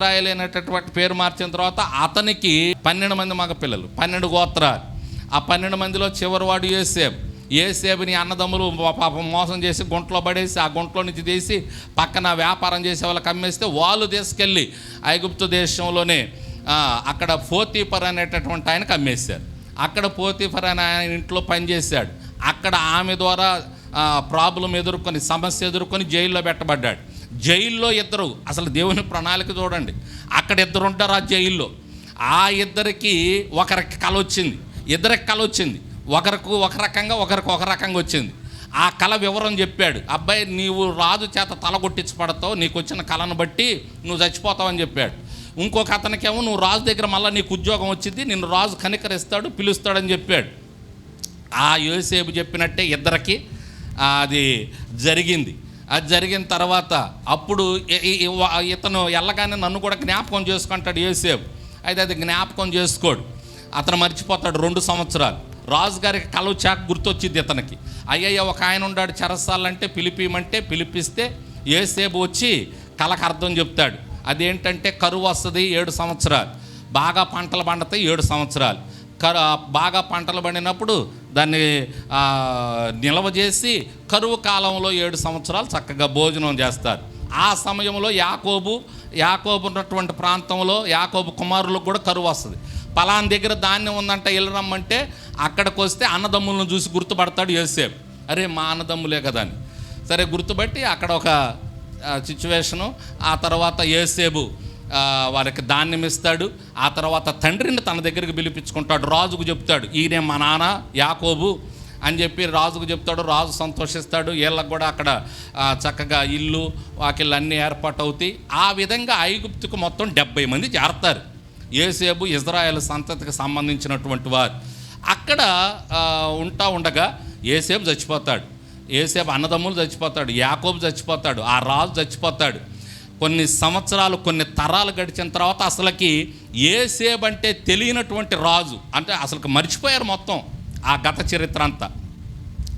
Israel అనేటటువంటి పేరు మార్చిన తర్వాత అతనికి పన్నెండు మంది మగ పిల్లలు పన్నెండు గోత్రాలు. ఆ పన్నెండు మందిలో చివరివాడు ఏసేబ్ ఏసేబుని అన్నదమ్ములు పాపం మోసం చేసి గుంట్లో పడేసి ఆ గుంట్లో నుంచి తీసి పక్కన వ్యాపారం చేసే వాళ్ళకి అమ్మేస్తే వాళ్ళు తీసుకెళ్ళి ఐగుప్తు దేశంలోనే అక్కడ పోతీఫర్ అనేటటువంటి ఆయనకు అమ్మేశారు. అక్కడ పోతీఫర్ అనే ఆయన ఇంట్లో పనిచేశాడు అక్కడ ఆమె ద్వారా ప్రాబ్లం ఎదుర్కొని సమస్య ఎదుర్కొని జైల్లో పెట్టబడ్డాడు. జైల్లో ఇద్దరు. అసలు దేవుని ప్రణాళిక చూడండి. అక్కడ ఇద్దరు ఉంటారు ఆ జైల్లో. ఆ ఇద్దరికి ఒకరికి కళ వచ్చింది. ఇద్దరికి కళ వచ్చింది. ఒకరికి ఒక రకంగా ఒకరికి ఒక రకంగా వచ్చింది. ఆ కళ వివరం చెప్పాడు. అబ్బాయి నీవు రాజు చేత తల కొట్టించబడతావు. నీకు వచ్చిన కళను బట్టి నువ్వు చచ్చిపోతావని చెప్పాడు. ఇంకొక అతనికేమో నువ్వు రాజు దగ్గర మళ్ళీ నీకు ఉద్యోగం వచ్చింది. నిన్ను రాజు కనికరిస్తాడు పిలుస్తాడని చెప్పాడు. ఆ యోసేపు చెప్పినట్టే ఇద్దరికి అది జరిగింది. అది జరిగిన తర్వాత అప్పుడు ఇతను ఎల్లగానే నన్ను కూడా జ్ఞాపకం చేసుకుంటాడు యోసేపు. అయితే అది జ్ఞాపకం చేసుకోడు. అతను మర్చిపోతాడు రెండు సంవత్సరాలు. రాజుగారికి కలవ చాక్ గుర్తొచ్చింది ఇతనికి. అయ్యయ్య ఒక ఆయన ఉన్నాడు చెరసాలంటే పిలిపిమంటే పిలిపిస్తే ఏసేపు వచ్చి కళకు అర్థం చెప్తాడు. అదేంటంటే కరువు వస్తుంది ఏడు సంవత్సరాలు. బాగా పంటలు పండుతాయి ఏడు సంవత్సరాలు. కరు బాగా పంటలు పండినప్పుడు దాన్ని నిల్వ చేసి కరువు కాలంలో ఏడు సంవత్సరాలు చక్కగా భోజనం చేస్తారు. ఆ సమయంలో యాకోబు యాకోబు ఉన్నటువంటి ప్రాంతంలో యాకోబు కుమారులకు కూడా కరువు వస్తుంది. పలాన్ దగ్గర ధాన్యం ఉందంట ఇల్లు రమ్మంటే అక్కడికి వస్తే అన్నదమ్ములను చూసి గుర్తుపడతాడు యోసేపు. అరే మా అన్నదమ్ములే కదా అని. సరే గుర్తుపట్టి అక్కడ ఒక సిచ్యువేషను ఆ తర్వాత ఏసేబు వారికి ధాన్యం ఇస్తాడు. ఆ తర్వాత తండ్రిని తన దగ్గరికి పిలిపించుకుంటాడు. రాజుకు చెప్తాడు ఈయనే మా నాన్న యాకోబు అని చెప్పి రాజుకు చెప్తాడు. రాజు సంతోషిస్తాడు. వీళ్ళకు కూడా అక్కడ చక్కగా ఇల్లు వాకిళ్ళు అన్నీ ఏర్పాటు అవుతాయి ఆ విధంగా ఐగుప్తుకు మొత్తం డెబ్బై మంది చేరతారు. ఏసేబు ఇజ్రాయెల్ సంతతికి సంబంధించినటువంటి వారు. అక్కడ ఉంటా ఉండగా ఏసేబు చచ్చిపోతాడు. ఏసేపు అన్నదమ్ములు చచ్చిపోతాడు యాకోబు చచ్చిపోతాడు ఆ రాజు చచ్చిపోతాడు. కొన్ని సంవత్సరాలు కొన్ని తరాలు గడిచిన తర్వాత అసలుకి ఏసేబంటే తెలియనటువంటి రాజు. అంటే అసలు మర్చిపోయారు మొత్తం ఆ గత చరిత్ర అంతా.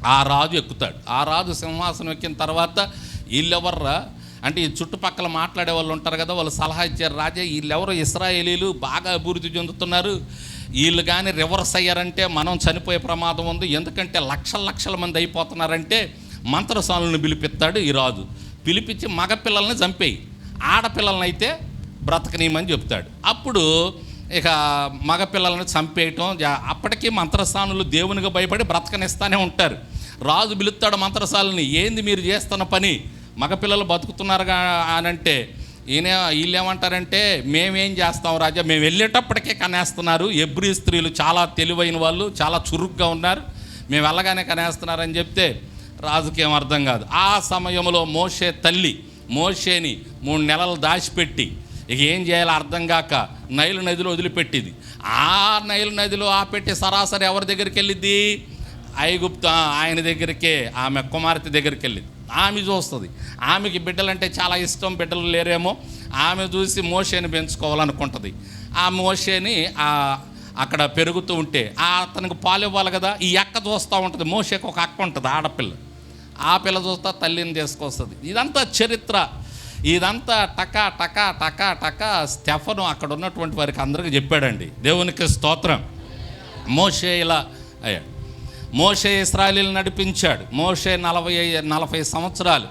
ఆ రాజు ఎక్కుతాడు. ఆ రాజు సింహాసనం ఎక్కిన తర్వాత వీళ్ళెవర్రా? అంటే ఈ చుట్టుపక్కల మాట్లాడే వాళ్ళు ఉంటారు కదా వాళ్ళు సలహా ఇచ్చారు రాజా వీళ్ళెవరో ఇస్రాయేలీలు? బాగా అభివృద్ధి చెందుతున్నారు. వీళ్ళు కానీ రివర్స్ అయ్యారంటే మనం చనిపోయే ప్రమాదం ఉంది. ఎందుకంటే లక్షల లక్షల మంది అయిపోతున్నారంటే మంత్రసాలను పిలిపిస్తాడు ఈ రాజు. పిలిపించి మగపిల్లల్ని చంపేయి. ఆడపిల్లలను అయితే బ్రతకనీయమని చెప్తాడు. అప్పుడు ఇక మగపిల్లలను చంపేయటం జా- అప్పటికీ మంత్రస్థానులు దేవునిగా భయపడి బ్రతకనిస్తానే ఉంటారు. రాజు పిలుస్తాడు మంత్రశాలని ఏంది మీరు చేస్తున్న పని? మగపిల్లలు బతుకుతున్నారుగా అనంటే ఈయన వీళ్ళు ఏమంటారంటే మేమేం చేస్తాం రాజా? మేము వెళ్ళేటప్పటికే కనేస్తున్నారు. ఎబ్రి స్త్రీలు చాలా తెలివైన వాళ్ళు చాలా చురుగ్గా ఉన్నారు. మేము వెళ్ళగానే కనేస్తున్నారని చెప్తే రాజుకి ఏం అర్థం కాదు. ఆ సమయంలో మోషే తల్లి మోషేని మూడు నెలలు దాచిపెట్టి. ఇక ఏం చేయాలో అర్థం కాక నైలు నదిలో వదిలిపెట్టింది. ఆ నైలు నదిలో ఆ పెట్టి సరాసరి ఎవరి దగ్గరికి వెళ్ళిద్ది? ఐగుప్త ఆయన దగ్గరికే ఆమె కుమార్తె దగ్గరికి వెళ్ళింది. ఆమె చూస్తుంది. ఆమెకి బిడ్డలంటే చాలా ఇష్టం బిడ్డలు లేరేమో. ఆమె చూసి మోషేని పెంచుకోవాలనుకుంటుంది. ఆ మోషేని అక్కడ పెరుగుతూ ఉంటే ఆ అతనికి పాలు ఇవ్వాలి కదా ఈ అక్క చూస్తూ ఉంటుంది. మోషేకి ఒక అక్క ఉంటుంది ఆడపిల్ల. ఆ పిల్ల చూస్తా తల్లిని తీసుకొస్తుంది. ఇదంతా చరిత్ర. ఇదంతా టకా టకా టకా టకా స్టెఫను అక్కడ ఉన్నటువంటి వారికి అందరికీ చెప్పాడండి. దేవునికి స్తోత్రం. మోషే ఇలా అయ్యాడు మోషే ఇస్రాయలీలు నడిపించాడు. మోషే నలభై నలభై సంవత్సరాలు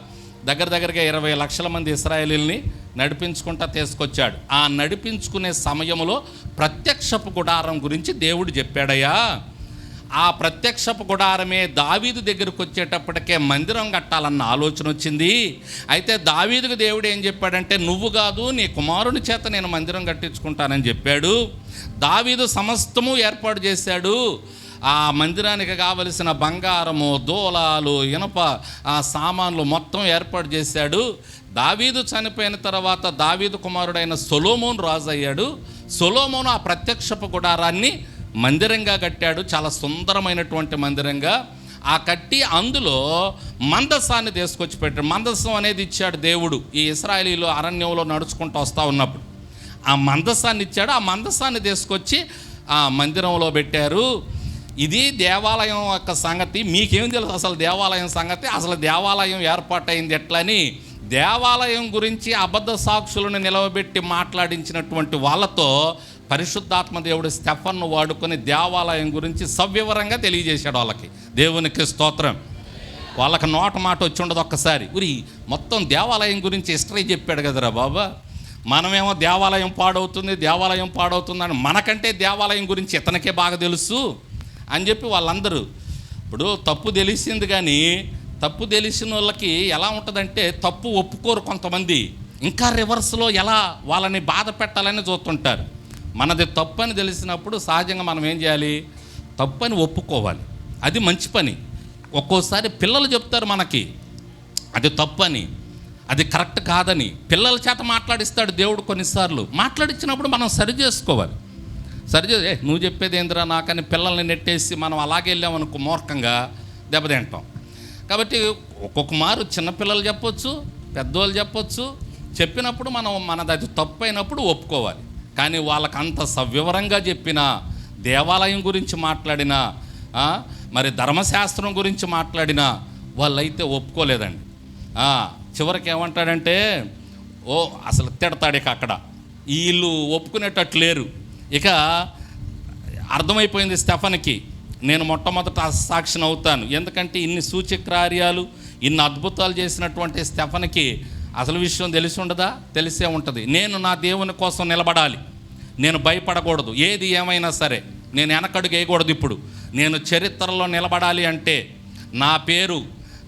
దగ్గర దగ్గరగా ఇరవై లక్షల మంది ఇస్రాయలీల్ని నడిపించుకుంటా తీసుకొచ్చాడు. ఆ నడిపించుకునే సమయంలో ప్రత్యక్షపు గుడారం గురించి దేవుడు చెప్పాడయ్యా. ఆ ప్రత్యక్షపు గుడారమే దావీదు దగ్గరకు వచ్చేటప్పటికే మందిరం కట్టాలన్న ఆలోచన వచ్చింది. అయితే దావీదుకు దేవుడు ఏం చెప్పాడంటే నువ్వు కాదు నీ కుమారుని చేత నేను మందిరం కట్టించుకుంటానని చెప్పాడు. దావీదు సమస్తము ఏర్పాటు చేశాడు. ఆ మందిరానికి కావలసిన బంగారము దూలాలు ఇనప ఆ సామాన్లు మొత్తం ఏర్పాటు చేశాడు. దావీదు చనిపోయిన తర్వాత దావీదు కుమారుడైన సొలోమోన్ రాజు అయ్యాడు. సొలోమోను ఆ ప్రత్యక్షపు గుడారాన్ని మందిరంగా కట్టాడు చాలా సుందరమైనటువంటి మందిరంగా. ఆ కట్టి అందులో మందస్సాన్ని తీసుకొచ్చి పెట్టాడు. మందస్సం అనేది ఇచ్చాడు దేవుడు ఈ ఇస్రాయలీలు అరణ్యంలో నడుచుకుంటూ వస్తూ ఉన్నప్పుడు. ఆ మందస్సాన్ని ఇచ్చాడు. ఆ మందస్సాన్ని తీసుకొచ్చి ఆ మందిరంలో పెట్టారు. ఇది దేవాలయం యొక్క సంగతి. మీకేం తెలుసు అసలు దేవాలయం సంగతి? అసలు దేవాలయం ఏర్పాటైంది ఎట్లని? దేవాలయం గురించి అబద్ధ సాక్షులను నిలవబెట్టి మాట్లాడించినటువంటి వాళ్ళతో పరిశుద్ధాత్మ దేవుడు స్టెఫన్ను వాడుకొని దేవాలయం గురించి సవివరంగా తెలియజేశాడు వాళ్ళకి. దేవునికి స్తోత్రం. వాళ్ళకి నోట మాట వచ్చి ఉండదు ఒక్కసారి. ఉరి మొత్తం దేవాలయం గురించి హిస్టరీ చెప్పాడు కదరా బాబా. మనమేమో దేవాలయం పాడవుతుంది దేవాలయం పాడవుతుందని మనకంటే దేవాలయం గురించి ఇతనికే బాగా తెలుసు అని చెప్పి వాళ్ళందరూ ఇప్పుడు తప్పు తెలిసింది కానీ తప్పు తెలిసిన వాళ్ళకి ఎలా ఉంటుందంటే తప్పు ఒప్పుకోరు కొంతమంది. ఇంకా రివర్స్లో ఎలా వాళ్ళని బాధ పెట్టాలని చూస్తుంటారు. మనది తప్పు అని తెలిసినప్పుడు సహజంగా మనం ఏం చేయాలి? తప్పు అని ఒప్పుకోవాలి. అది మంచి పని. ఒక్కోసారి పిల్లలు చెప్తారు మనకి అది తప్పు అని అది కరెక్ట్ కాదని. పిల్లల చేత మాట్లాడిస్తాడు దేవుడు కొన్నిసార్లు. మాట్లాడించినప్పుడు మనం సరి చేసుకోవాలి. సరి చే నువ్వు చెప్పేది ఏందిరా నాకని పిల్లల్ని నెట్టేసి మనం అలాగే వెళ్ళామనుకో మూర్ఖంగా దెబ్బతింటాం. కాబట్టి ఒక్కొక్క మారు చిన్నపిల్లలు చెప్పొచ్చు పెద్దోళ్ళు చెప్పొచ్చు. చెప్పినప్పుడు మనం మనది అది తప్పు అయినప్పుడు ఒప్పుకోవాలి. కానీ వాళ్ళకి అంత సవివరంగా చెప్పిన దేవాలయం గురించి మాట్లాడిన మరి ధర్మశాస్త్రం గురించి మాట్లాడినా వాళ్ళైతే ఒప్పుకోలేదండి. చివరికి ఏమంటాడంటే ఓ అసలు తిడతాడు ఇక అక్కడ. వీళ్ళు ఒప్పుకునేటట్టు లేరు. ఇక అర్థమైపోయింది స్టెఫన్కి. నేను మొట్టమొదట సాక్షిని అవుతాను. ఎందుకంటే ఇన్ని సూచక్రార్యాలు ఇన్ని అద్భుతాలు చేసినటువంటి స్టెఫన్కి అసలు విషయం తెలిసి ఉండదా? తెలిసే ఉంటుంది. నేను నా దేవుని కోసం నిలబడాలి. నేను భయపడకూడదు. ఏది ఏమైనా సరే. నేను వెనకడుగు వేయకూడదు ఇప్పుడు. నేను చరిత్రలో నిలబడాలి అంటే నా పేరు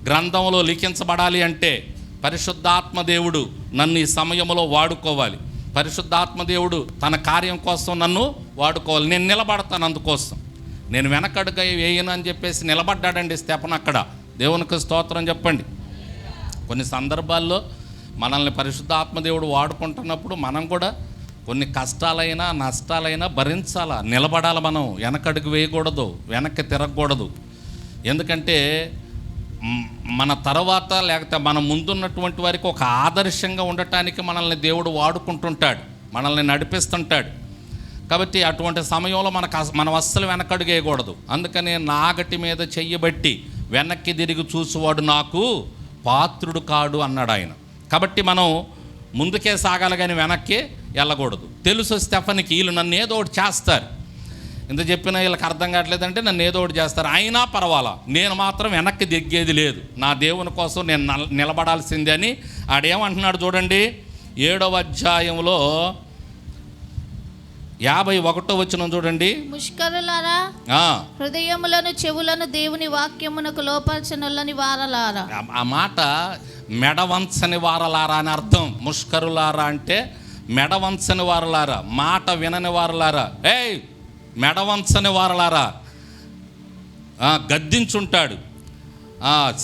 గ్రంథంలో లిఖించబడాలి అంటే పరిశుద్ధాత్మ దేవుడు నన్ను ఈ సమయంలో వాడుకోవాలి. పరిశుద్ధాత్మదేవుడు తన కార్యం కోసం నన్ను వాడుకోవాలి. నేను నిలబడతాను అందుకోసం. నేను వెనకడుగై వేయను అని చెప్పేసి నిలబడ్డాడండి స్టెపన్ అక్కడ. దేవునికి స్తోత్రం చెప్పండి. కొన్ని సందర్భాల్లో మనల్ని పరిశుద్ధాత్మ దేవుడు వాడుకుంటున్నప్పుడు మనం కూడా కొన్ని కష్టాలైనా నష్టాలైనా భరించాలా? నిలబడాలి మనం? వెనకడుగు వేయకూడదు వెనక్కి తిరగకూడదు. ఎందుకంటే మన తర్వాత లేకపోతే మన ముందున్నటువంటి వారికి ఒక ఆదర్శంగా ఉండటానికి మనల్ని దేవుడు వాడుకుంటుంటాడు మనల్ని నడిపిస్తుంటాడు. కాబట్టి అటువంటి సమయంలో మనకు అస- మనం అస్సలు వెనకడుగు వేయకూడదు. అందుకని నాగటి మీద చెయ్యబట్టి వెనక్కి తిరిగి చూసేవాడు నాకు పాత్రుడు కాడు అన్నాడు ఆయన. కాబట్టి మనం ముందుకే సాగాలి కానీ వెనక్కి వెళ్ళకూడదు. తెలుసు స్టెఫన్కి వీళ్ళు నన్ను ఏదో ఒకటి చేస్తారు. ఇంత చెప్పినా వీళ్ళకి అర్థం కావట్లేదంటే నన్ను ఏదో ఒకటి చేస్తారు. అయినా పర్వాలా నేను మాత్రం వెనక్కి దిగ్గేది లేదు. నా దేవుని కోసం నేను నల- నిలబడాల్సిందే అని ఆడేమంటున్నాడు చూడండి. ఏడవ అధ్యాయంలో యాభై ఒకటో వచ్చిన చూడండి. ముష్కరులారా హృదయములను చెవులను దేవుని వాక్యమునకు లోపరచనులని వారలారా. ఆ మాట మెడవంచని వారలారా అని అర్థం. ముష్కరులారా అంటే మెడవంచని వారలారా మాట వినని వారలారా ఏయ్ మెడవంచని వారలారా గద్దించుంటాడు.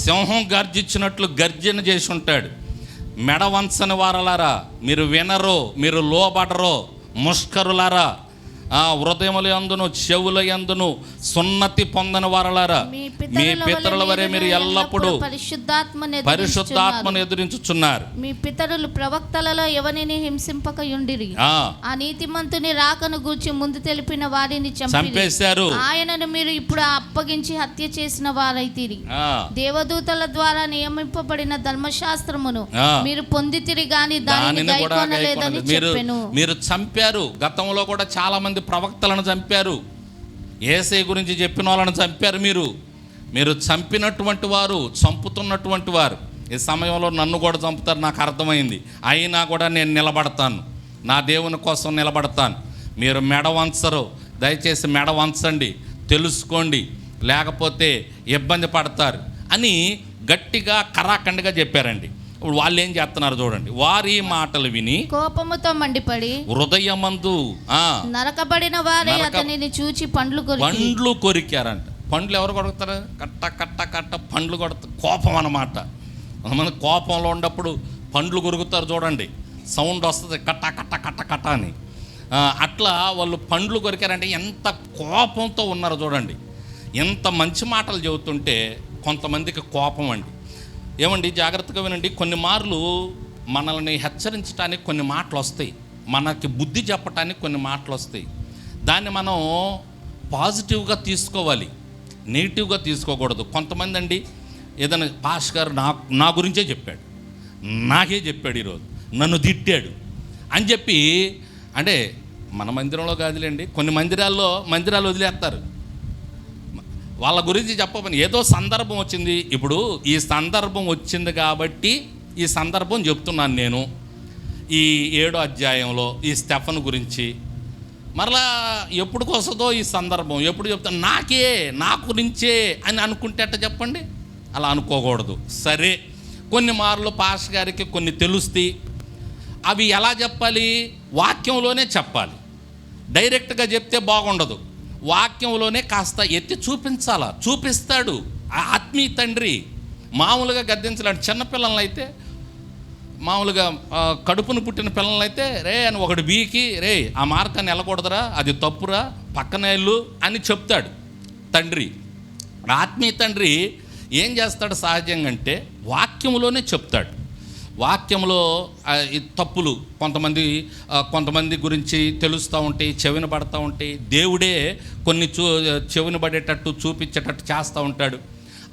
సింహం గర్జించినట్లు గర్జన చేసి ఉంటాడు మెడవంచని వారలారా మీరు వినరు మీరు లోబడరు ముష్కరులారా ఆ హృదయముల ఎందును చెవుల ఎందును సున్నతి పొందని వారలారా. మీ పితరుల వరే మీరు ఎల్లప్పుడూ పరిశుద్ధాత్మ పరిశుద్ధాత్మను ఎదురించుచున్నారు. మీ పితరులు ప్రవక్తలలో ఎవరిని హింసింపక యుండిరి ఆ, నీతిమంతుని రాకను గూర్చి ముందు తెలిపిన వారిని చంపి చంపేశారు. ఆయనను మీరు ఇప్పుడు అప్పగించి హత్య చేసిన వారైతిరి. దేవదూతల ద్వారా నియమింపబడిన ధర్మశాస్త్రమును. మీరు పొందితిరి గాని దానిని. మీరు మీరు చంపారు. గతంలో కూడా చాలా మంది ప్రవక్తలను చంపారు. ఏసై గురించి చెప్పిన వాళ్ళని చంపారు మీరు. మీరు చంపినటువంటి వారు చంపుతున్నటువంటి వారు. ఈ సమయంలో నన్ను కూడా చంపుతారు నాకు అర్థమైంది. అయినా కూడా నేను నిలబడతాను. నా దేవుని కోసం నిలబడతాను. మీరు మెడ వంచరు. దయచేసి మెడ వంచండి. తెలుసుకోండి. లేకపోతే ఇబ్బంది పడతారు అని గట్టిగా కరాఖండిగా చెప్పారండి. ఇప్పుడు వాళ్ళు ఏం చేస్తున్నారు చూడండి. వారి మాటలు విని కోపముతో మండిపడి హృదయమందు నరకబడిన వారే అతనిని చూచి పండ్లు పండ్లు కొరికారంట. పండ్లు ఎవరు కొడతారు కట్ట కట్ట కట్ట పండ్లు కొడతారు కోపం అన్నమాట. కొంతమంది కోపంలో ఉన్నప్పుడు పండ్లు కొరుకుతారు చూడండి. సౌండ్ వస్తుంది కట్ట కట్ట కట్ట కట్ట అని. అట్లా వాళ్ళు పండ్లు కొరికారంటే ఎంత కోపంతో ఉన్నారు చూడండి. ఎంత మంచి మాటలు చెబుతుంటే కొంతమందికి కోపం అండి. ఏమండి? జాగ్రత్తగా వినండి. కొన్ని మార్లు మనల్ని హెచ్చరించడానికి కొన్ని మాటలు వస్తాయి మనకి బుద్ధి చెప్పడానికి కొన్ని మాటలు వస్తాయి దాన్ని మనం పాజిటివ్గా తీసుకోవాలి. నెగిటివ్గా తీసుకోకూడదు. కొంతమంది అండి ఏదైనా పాష్ గారు నా నా గురించే చెప్పాడు. నాకే చెప్పాడు ఈరోజు. నన్ను తిట్టాడు. అని చెప్పి అంటే మన మందిరంలో కాదులేండి. కొన్ని మందిరాల్లో మందిరాలు వదిలేస్తారు. వాళ్ళ గురించి చెప్పమని. ఏదో సందర్భం వచ్చింది. ఇప్పుడు ఈ సందర్భం వచ్చింది కాబట్టి ఈ సందర్భం చెప్తున్నాను నేను. ఈ ఏడో అధ్యాయంలో ఈ స్టెఫన్ గురించి. మరలా ఎప్పుడు వస్తుందో ఈ సందర్భం. ఎప్పుడు చెప్తాను నాకే నా గురించే అని అనుకుంటే అట్ట చెప్పండి? అలా అనుకోకూడదు. సరే కొన్ని మార్లు పాస్ గారికి కొన్ని తెలుస్తాయి అవి ఎలా చెప్పాలి? వాక్యంలోనే చెప్పాలి. డైరెక్ట్గా చెప్తే బాగుండదు. వాక్యంలోనే కాస్త ఎత్తి చూపించాలా. చూపిస్తాడు. ఆ ఆత్మీయ తండ్రి మామూలుగా గద్దించలేడు. చిన్నపిల్లలను అయితే మామూలుగా కడుపును పుట్టిన పిల్లలు అయితే రే అని ఒకటి బీకి రే ఆ మార్గాన్ని వెళ్ళకూడదురా అది తప్పురా పక్కనేళ్ళు అని చెప్తాడు తండ్రి. ఆత్మీయ తండ్రి ఏం చేస్తాడు సహజంగా అంటే వాక్యంలోనే చెప్తాడు. వాక్యంలో తప్పులు కొంతమంది కొంతమంది గురించి తెలుస్తూ ఉంటాయి చెవిన పడతా ఉంటాయి. దేవుడే కొన్ని చూ చెవిన పడేటట్టు చూపించేటట్టు చేస్తూ ఉంటాడు.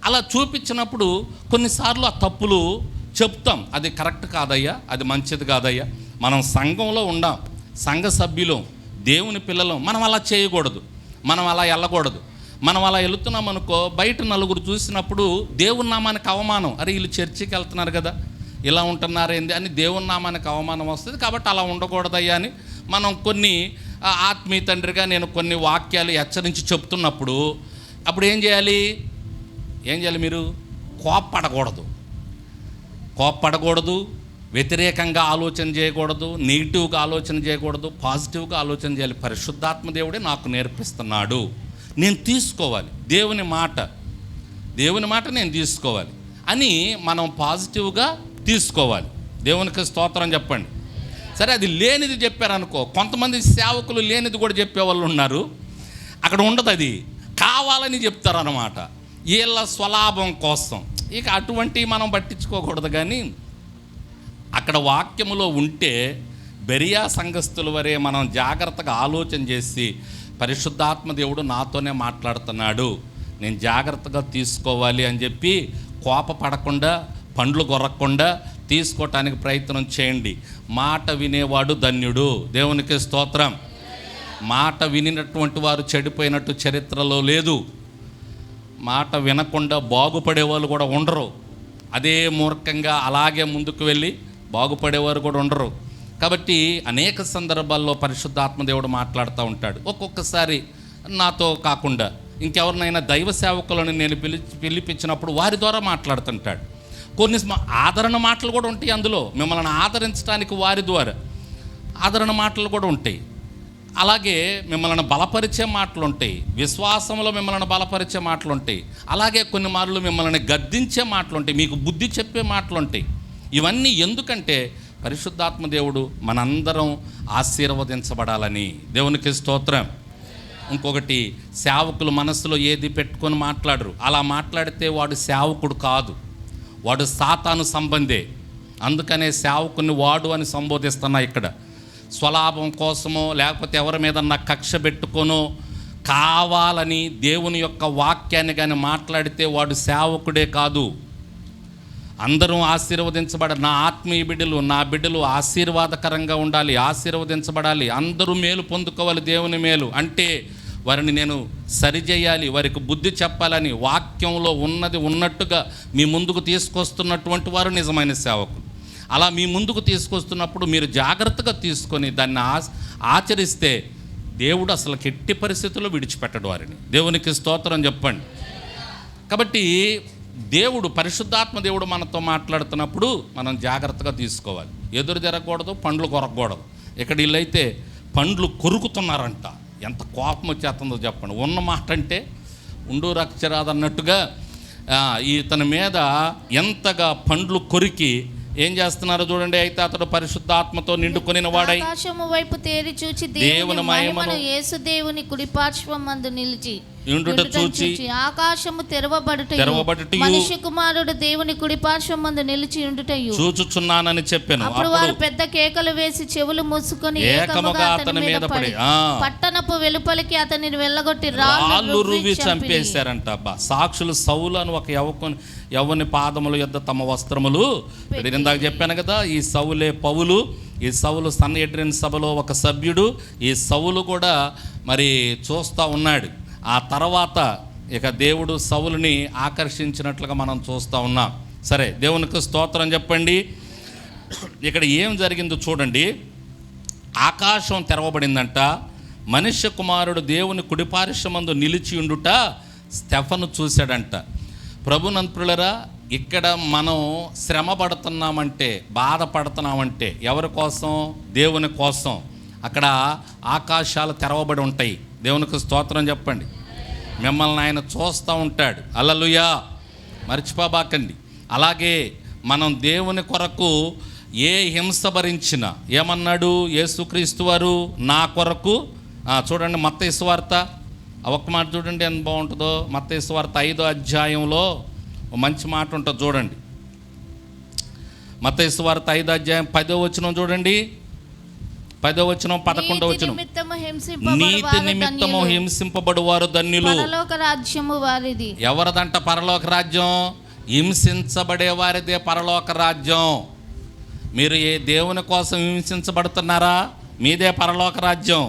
అలా చూపించినప్పుడు కొన్నిసార్లు ఆ తప్పులు చెప్తాం. అది కరెక్ట్ కాదయ్యా అది మంచిది కాదయ్యా. మనం సంఘంలో ఉండాం సంఘ సభ్యులం దేవుని పిల్లలం మనం అలా చేయకూడదు. మనం అలా వెళ్ళకూడదు. మనం అలా వెళుతున్నాం అనుకో బయట నలుగురు చూసినప్పుడు దేవుని నామానికి అవమానం. అరే వీళ్ళు చర్చికి వెళ్తున్నారు కదా. ఇలా ఉంటున్నారేంది అని దేవుని నామానికి అవమానం వస్తుంది. కాబట్టి అలా ఉండకూడదయ్యా అని మనం కొన్ని ఆత్మీయ తండ్రిగా నేను కొన్ని వాక్యాలు హెచ్చరించి చెప్తున్నప్పుడు అప్పుడు ఏం చేయాలి? ఏం చేయాలి మీరు? కోప్పడకూడదు. కోప్పడకూడదు వ్యతిరేకంగా ఆలోచన చేయకూడదు నెగిటివ్గా ఆలోచన చేయకూడదు పాజిటివ్గా ఆలోచన చేయాలి. పరిశుద్ధాత్మ దేవుడే నాకు నేర్పిస్తున్నాడు. నేను తీసుకోవాలి. దేవుని మాట. దేవుని మాట నేను తీసుకోవాలి అని మనం పాజిటివ్గా తీసుకోవాలి. దేవునికి స్తోత్రం చెప్పండి. సరే అది లేనిది చెప్పారనుకో కొంతమంది సేవకులు లేనిది కూడా చెప్పేవాళ్ళు ఉన్నారు. అక్కడ ఉండదు అది. కావాలని చెప్తారనమాట వీళ్ళ స్వలాభం కోసం. ఇక అటువంటివి మనం పట్టించుకోకూడదు కానీ అక్కడ వాక్యములో ఉంటే బెరియా సంఘస్థుల వరే మనం జాగ్రత్తగా ఆలోచన చేసి పరిశుద్ధాత్మ దేవుడు నాతోనే మాట్లాడుతున్నాడు. నేను జాగ్రత్తగా తీసుకోవాలి అని చెప్పి కోపపడకుండా పండ్లు కొరక్కుండా తీసుకోవటానికి ప్రయత్నం చేయండి. మాట వినేవాడు ధన్యుడు. దేవునికి స్తోత్రం. మాట వినినటువంటి వారు చెడిపోయినట్టు చరిత్రలో లేదు. మాట వినకుండా బాగుపడే వాళ్ళు కూడా ఉండరు. అదే మూర్ఖంగా అలాగే ముందుకు వెళ్ళి బాగుపడేవారు కూడా ఉండరు. కాబట్టి అనేక సందర్భాల్లో పరిశుద్ధాత్మ దేవుడు మాట్లాడుతూ ఉంటాడు. ఒక్కొక్కసారి నాతో కాకుండా ఇంకెవరినైనా దైవ సేవకులను నేను పిలిచి పిలిపించినప్పుడు వారి ద్వారా మాట్లాడుతుంటాడు. కొన్ని ఆదరణ మాటలు కూడా ఉంటాయి అందులో. మిమ్మల్ని ఆదరించడానికి వారి ద్వారా ఆదరణ మాటలు కూడా ఉంటాయి. అలాగే మిమ్మల్ని బలపరిచే మాటలు ఉంటాయి. విశ్వాసంలో మిమ్మల్ని బలపరిచే మాటలు ఉంటాయి. అలాగే కొన్ని మార్లు మిమ్మల్ని గద్దించే మాటలు ఉంటాయి. మీకు బుద్ధి చెప్పే మాటలు ఉంటాయి. ఇవన్నీ ఎందుకంటే పరిశుద్ధాత్మ దేవుడు మనందరం ఆశీర్వదించబడాలని. దేవునికి స్తోత్రం. ఇంకొకటి సేవకులు మనసులో ఏది పెట్టుకొని మాట్లాడరు. అలా మాట్లాడితే వాడు సేవకుడు కాదు. వాడు సాతాను సంబంధే. అందుకనే సేవకుని వాడు అని సంబోధిస్తున్నా ఇక్కడ. స్వలాభం కోసమో లేకపోతే ఎవరి మీద కక్ష పెట్టుకోనో కావాలని దేవుని యొక్క వాక్యాన్ని కానీ మాట్లాడితే వాడు సేవకుడే కాదు. అందరూ ఆశీర్వదించబడ నా ఆత్మీయ బిడ్డలు నా బిడ్డలు ఆశీర్వాదకరంగా ఉండాలి ఆశీర్వదించబడాలి. అందరూ మేలు పొందుకోవాలి దేవుని మేలు. అంటే వారిని నేను సరిచేయాలి వారికి బుద్ధి చెప్పాలని వాక్యంలో ఉన్నది ఉన్నట్టుగా మీ ముందుకు తీసుకొస్తున్నటువంటి వారు నిజమైన సేవకులు. అలా మీ ముందుకు తీసుకొస్తున్నప్పుడు మీరు జాగ్రత్తగా తీసుకొని దాన్ని ఆ- ఆచరిస్తే దేవుడు అసలు ఎట్టి పరిస్థితుల్లో విడిచిపెట్టడు వారిని. దేవునికి స్తోత్రం చెప్పండి. కాబట్టి దేవుడు పరిశుద్ధాత్మ దేవుడు మనతో మాట్లాడుతున్నప్పుడు మనం జాగ్రత్తగా తీసుకోవాలి. ఎదురు జరగకూడదు పండ్లు కొరకూడదు ఇక్కడ వీళ్ళైతే పండ్లు కొరుకుతున్నారంట. ఎంత కోపం వచ్చేస్తుందో చెప్పండి. ఉన్న మాట అంటే ఉండు రక్షరాదు అన్నట్టుగా ఆ, ఇతని మీద ఎంతగా పండ్లు కొరికి ఏం చేస్తున్నారో చూడండి. అయితే అతడు పరిశుద్ధాత్మతో నిండుకొనిన వాడై ఆకాశము వైపు తేరి చూచి దేవుని మహిమను మహిమను యేసు దేవుని కుడిపార్శ్వం మందు నిలిచి ఇండుట చూచి ఆకాశము తెరవబడుట తెరవబడుటయు, మనిషి కుమారుడు దేవుని కుడి పార్శ్వం మందు నిలిచి ఉండుటయు. చూచుచున్నానని చెప్పాను. అప్పుడు వారు పెద్ద కేకలు వేసి చెవులు మూసుకొని ఏకముగా అతని మీద పడి. పట్టణపు వెలుపలికి అతనిని వెళ్ళగొట్టి రాళ్ళు రువి చంపేశారంట అబ్బా. సాక్షులు సౌలు అని ఒక యవకుని యవ్వని పాదముల యొద్ద తమ వస్త్రములు. ఇందాక చెప్పాను కదా ఈ సౌలే పౌలు ఈ సౌలు సన్ ఎడ్రిన్ సభలో ఒక సభ్యుడు ఈ సౌలు కూడా మరి చూస్తూ ఉన్నాడు. ఆ తర్వాత ఇక దేవుడు సౌలుని ఆకర్షించినట్లుగా మనం చూస్తూ ఉన్నాం. సరే దేవునికి స్తోత్రం చెప్పండి. ఇక్కడ ఏం జరిగిందో చూడండి. ఆకాశం తెరవబడిందంట. మనుష్య కుమారుడు దేవుని కుడిపారిశ్రమందు నిలిచి ఉండుట స్టెఫను చూశాడంట. ప్రభునంతులరా ఇక్కడ మనం శ్రమ పడుతున్నామంటే బాధపడుతున్నామంటే ఎవరి కోసం? దేవుని కోసం. అక్కడ ఆకాశాలు తెరవబడి ఉంటాయి. దేవునికి స్తోత్రం చెప్పండి. మిమ్మల్ని ఆయన చూస్తూ ఉంటాడు. అల్లలుయా. మర్చిపోబాకండి. అలాగే మనం దేవుని కొరకు ఏ హింస భరించినా ఏమన్నాడు యేసుక్రీస్తు వారు? నా కొరకు? చూడండి మత్త వార్త. ఆ ఒక్క మాట చూడండి ఎంత బాగుంటుందో. మత్త వార్త ఐదో అధ్యాయంలో మంచి మాట ఉంటుంది చూడండి. మత్త వార్త ఐదో అధ్యాయం పదో వచనం చూడండి. పదో వచనం పదకొండో నీతి వచనం. నిమిత్తము హింసింపబడు నీతి వారు నిమిత్తము ధన్యులు. హింసింపబడువారు ధన్యులు. పరలోక రాజ్యము వారిది. ఎవరిదంట పరలోక రాజ్యం హింసించబడే వారిదే పరలోక రాజ్యం మీరు ఏ దేవుని కోసం హింసించబడుతున్నారా? మీదే పరలోక రాజ్యం